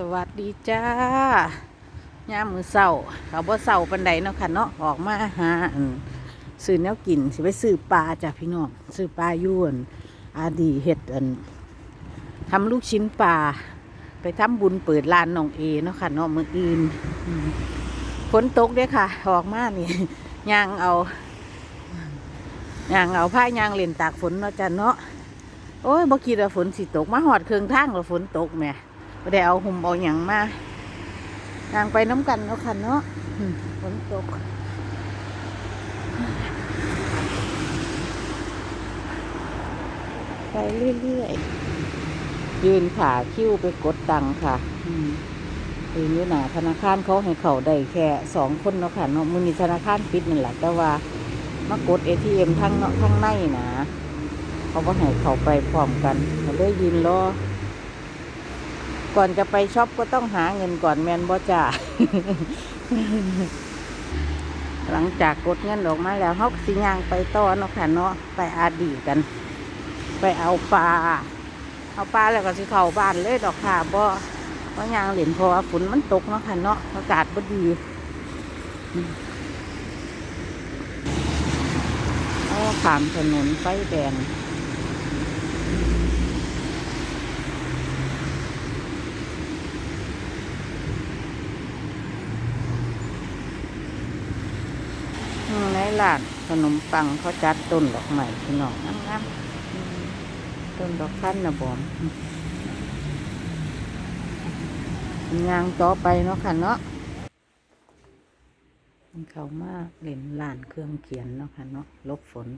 สวัสดีจ้าย่ามมือเศร้าเขาบ่เศร้าปันใดเนาะค่ะเนาะออกมาหานซื้อแนวกินสิไปซื้อปลาจ้ะพี่น้องซื้อปลาย่วนอาดีเห็ดอันทำลูกชิ้นปลาไปทำบุญเปิดร้านน้องเอเนาะค่ะเนาะมืออื่นฝนตกด้อค่ะ ออกมานี่ยางเอายางเอาผ้ายางเล่นตากฝนเนาะจ้ะเนาะโอ้ยบ่คิดว่าฝนสิตกมาหอดเครื่องทางแล้วฝนตกแม่ ไม่ได้เอาหุ่มเอาหยังมาย่างไปน้ำกันเนาะค่ะเนาะอืมฝนตกไปเรื่อยๆ ยืนขาคิ้วไปกดตังค่ะอืมยืนอยู่หนาธนาคารเขาให้เขาได้แค่สองคนเนาะค่ะเนาะมือมีธนาคารปิดนั่นแหละแต่ว่ามากดเอทีเอ็มทั้งเนาะทั้งในนะ เขาก็ให้เขาไปพร้อมกันก็เลยยืนรอ ก่อนจะไปช็อปก็ต้องหาเงินก่อนแมนบ่จ่าหลังจากกดเงินออกมาแล้วเขาก็สิย่างไปต่อเนาะค่ะเนาะไปอาดีกัน ไปเอาปลาเอาปลาแล้วก็สิเข้าบ้านเลยดอกค่ะบ่เพราะย่างเหรียญเพราะว่าฝนมันตกเนาะค่ะเนาะอากาศบ่ดีอืมเอาขามถนนไฟแดง อืมใน ร้านขนมปังเขาจัดต้นดอกใหม่พี่น้องงามๆต้นดอกขั้นนะบอมยางต่อไปเนาะค่ะเนาะมันเขามากเล่นร้านเครื่องเขียนเนาะค่ะเนาะลบฝน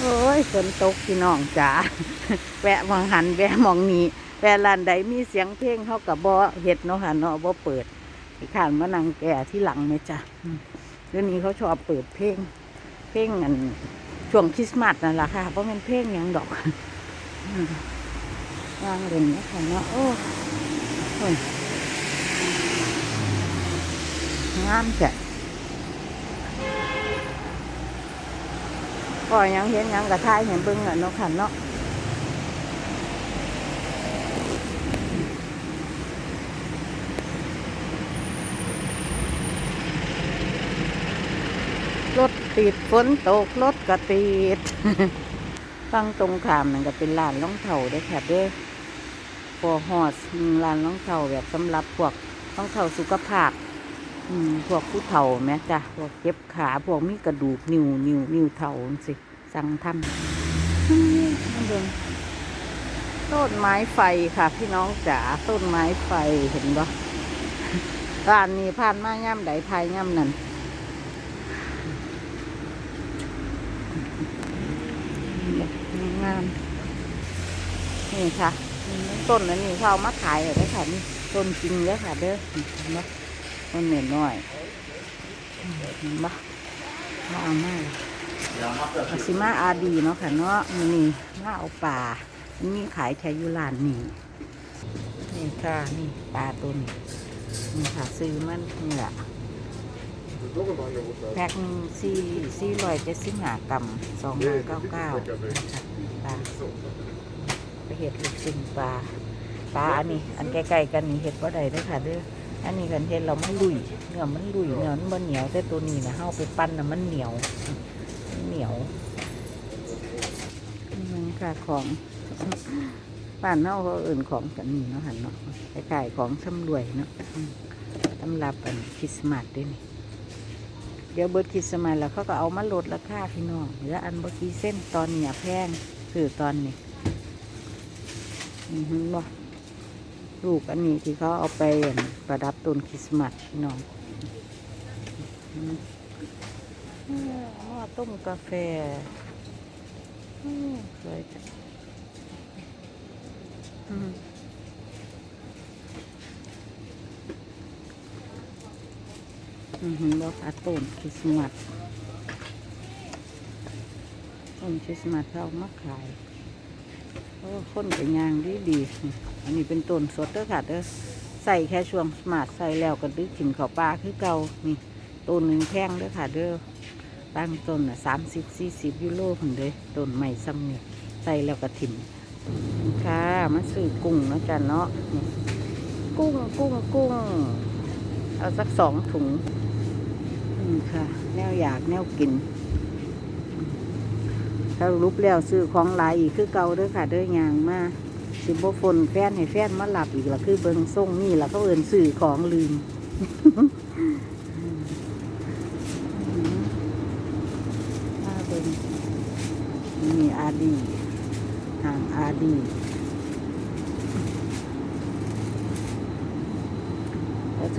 โอ้ยฝนตกพี่น้องจ๋าแวะมองหันแวะมองนี้ แวะร้านใดมีเสียงเพลงเขากับบ่เฮ็ดเนาะค่ะเนาะบ่เปิดที่ขานมานังแก่ที่หลังไหมจ้ะเดี๋ยวนี้เขาชอบเปิดเพลง เพลงอันช่วงคริสต์มาสนั่นแหละค่ะเพราะมันเพลงยังดอกวางเล่นเนาะค่ะเนาะโอ้โอ้ยงามจ้ะก็ยังเห็นยังกระทายเห็นเบิ้งอะเนาะค่ะเนาะรถ ติดฝนตกรถก็ติดฟังตรงขามนั่นก็เป็นร้านรองเท้าเด้อค่ะเด้อพอฮอสร้านรองเท้าแบบสำหรับพวกรองเท้าสุขภาพอืมพวกผู้เฒ่าแม่จ้ะพวกเจ็บขาพวกมีกระดูกนิ้วนิ้วนิ้วเฒ่าสิสั่งทำอืมมาเบิ่งต้นไม้ไฟค่ะ พี่น้องจ๋าต้นไม้ไฟเห็นบ่ร้านนี้ผ่านมาย่ำใดทยย่ำนั่น งาม นี่ค่ะต้นอันนี้เขาเอามาขายเลยค่ะนี่ต้นจริงเลยค่ะ เด้อเห็นบ่มันเหม็นหน่อยเห็นปะมาเอามากอาซิมาอาดีเนาะค่ะเนาะนี่นี่มาเอาป่ามันมีขายแค่อยุลานนี่นี่ค่ะนี่ปลาตัวนี้นี่ค่ะซื้อมันนี่แหละแพ็คหนึ่งสี่สี่ร้อยเจ็ดสิบห้ากรัมสองร้อยเก้าเก้า ปลาไปเห็ดลูกชิ้นปลาปลาอันนี้ อันใกล้ๆกันนี่เห็ดว่าใดเด้อค่ะเด้ออันนี้กันเห็นเรามันลุยเนื้อมันลุยเนื้อมันบ่เหนียวแต่ตัวนี้นะเฮาไปปั้นนะมันเหนียวเหนียวมันค่ะของบ้านเฮาเขาอื่นของกันนี่เนาะหันเนาะคล้ายๆของสำรวยเนาะอืมสำรับอันคริสต์มาสด้วยนี่เดี๋ยวเบิร์ดคริสต์มาสแล้วเขาก็เอามาลดราคาพี่น้องเหลืออันบ่กี่เส้นตอนเนี่ยแพง คือตอนนี้อือหือบ่ลูกอันนี้ที่เขาเอาไปประดับต้นคริสต์มาสน้องมาหม้อต้มกาแฟสวยจังอืมอืมดอกอาต้นคริสต์มาส ต้นคริสต์มาสเขาเอามาขายโอ้คนเป็นยางดีดีอันนี้เป็นต้นสดเด้อค่ะเด้อใส่แค่ช่วงสมาร์ทใส่แล้วก็ดึกถิ่นเขาปลาคือเก่านี่ต้นหนึ่งแพงเด้อค่ะเด้อตั้งต้นอะสามสิบสี่สิบยูโรคนเลยต้นใหม่ซ้ำเนี่ยใส่แล้วก็ถิ่มค่ะมาซื้อกุ้งนะจ้ะเนาะนี่กุ้งกุ้งกุ้งเอาสักสองถุงอืมค่ะ แนวอยากแนวกิน ถ้ารูปแล้วซื้อของหลายอีกคือเก่าเด้อค่ะเด้อยางมาสิบฝนแฟนให้แฟนมาหลับอีกละคือเบิงส่งนี่ละก็เอินซื้อของลืมมาเบิงนี่อาดีห่างอาดี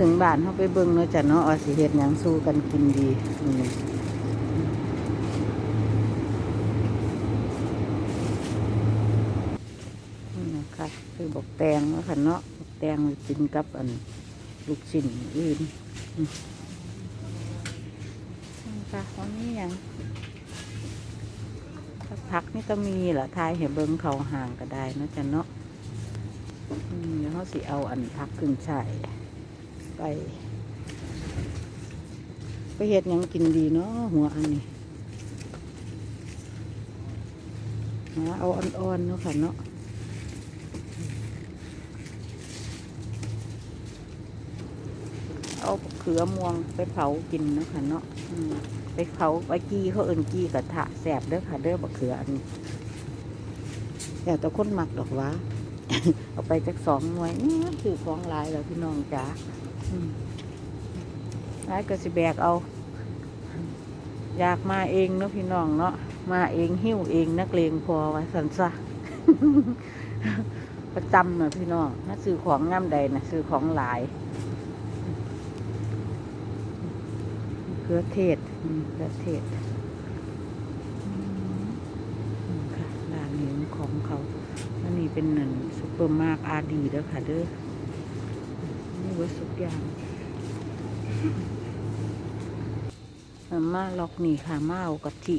ถึงบ้านเขาไปเบิ่งเนาะจ้ะเนาะว่าสิเฮ็ดหยังสู้กันกินดีนี่นี่นะ คะคือบอกแตงเนาะค่ะเนาะบอกแตงไว้กินกับอันลูกชิ้นอื่นอืมนี่ค่ะวันนี้ยังสักพักนี่ก็มีแหละทายเห็นเบิ่งเขาห่างก็ได้เนาะจ้ะเนาะอืมเดี๋ยวเขาสิเอาอันพักกึ่งใส่ไป ไปเฮ็ดหยังกินดีเนาะหัวอันนี้หาเอาอ่อนๆเนาะค่ะเนาะ เอาเขือม่วงไปเผากินนะคะเนาะไปเผาไปกี้เขาเอินกี้กระทะแสบเด้อค่ะ เด้อบักเขืออันนี้แต่แต่คนหมักดอกวะเอาไปจากสองหน่วยนี่คือของหลายแล้วพี่น้องจ๋าอืมร้ายก็สิแบกเอา อยากมาเองเนาะพี่น้องเนาะมาเองหิ้วเองนักเลงพอว้สันซะประจำเนาะพี่น้องน่าซื้อของง่ำใดนะซื้อของหลาย เครือเทศเครือเทศค่ะร้านนี้ของเขาอันนี้เป็นหนึ่งซุปเปอร์มาร์กอาดีเด้อค่ะเด้อนี่ไว้สุกอย่างมาล็อกนี่ค่ะ มาเอากะทิ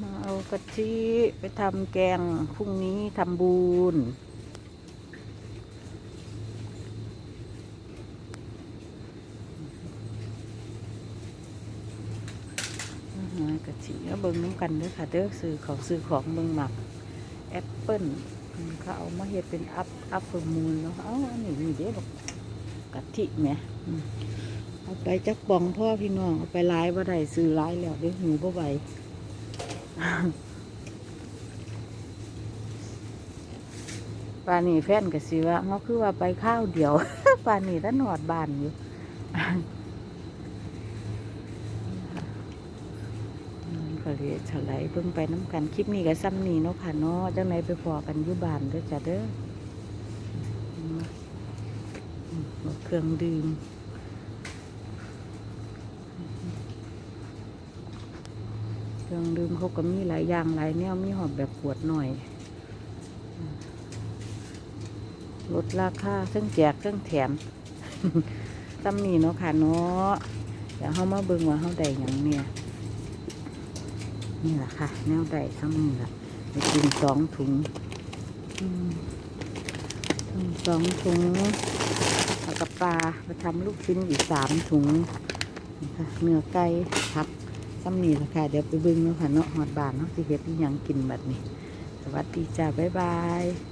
มาเอากะทิไปทำแกงพรุ่งนี้ทำบุญมาหา กะทิแล้วเบิ่งน้ำกันเด้อค่ะเด้อซื้อของซื้อของเบิ่งหมักแอปเปิ้ลเขาเอามาเฮ็ดเป็นอัพอัพเปอร์มูลเนาะเอ้าอันนี้นี่เด้บอกกะทิแหมอืมเอาไปจักบองพ่อพี่น้องเอาไปไล่บ่ได้ซื้อไล่แล้วเด้หูบ่ไหวป่านนี้แฟนก็สิว่าเขาคือว่าไปข้าวเดียวป่านนี้ถ้านอดบานอยู่ อืมก็ เลยฉลายเพิ่งไปน้ำกันคลิปนี้ก็ซ้ำนี้เนาะค่ะเนาะจังไหนไปพอกันยู่บ้านด้อจ้ะเด้อเครื่องดื่มเครื่องดื่มเขาก็มีหลายอย่างหลายแนวมีหอบแบบขวดหน่อยลดราคาเครื่องแจกเครื่องแถมตำนีเนาะค่ะเนาะเดี๋ยวเขามาเบิ่งว่าเขาได้หยังเนี่ย นี่แหละค่ะ แนวได้ซ้ำนี่แหละไปกินสองถุงอืมอืมสองถุงแล้วก็ปลาไปทำลูกชิ้นอีกสามถุงนะคะเนื้อไก่ผับซ้ำนี่แหละค่ะ เดี๋ยวไปบึ้งเนาะค่ะเนาะหอดบานเนาะสิเฮ็ดที่ยังกินแบบนี้ สวัสดีจ้า บ๊ายบาย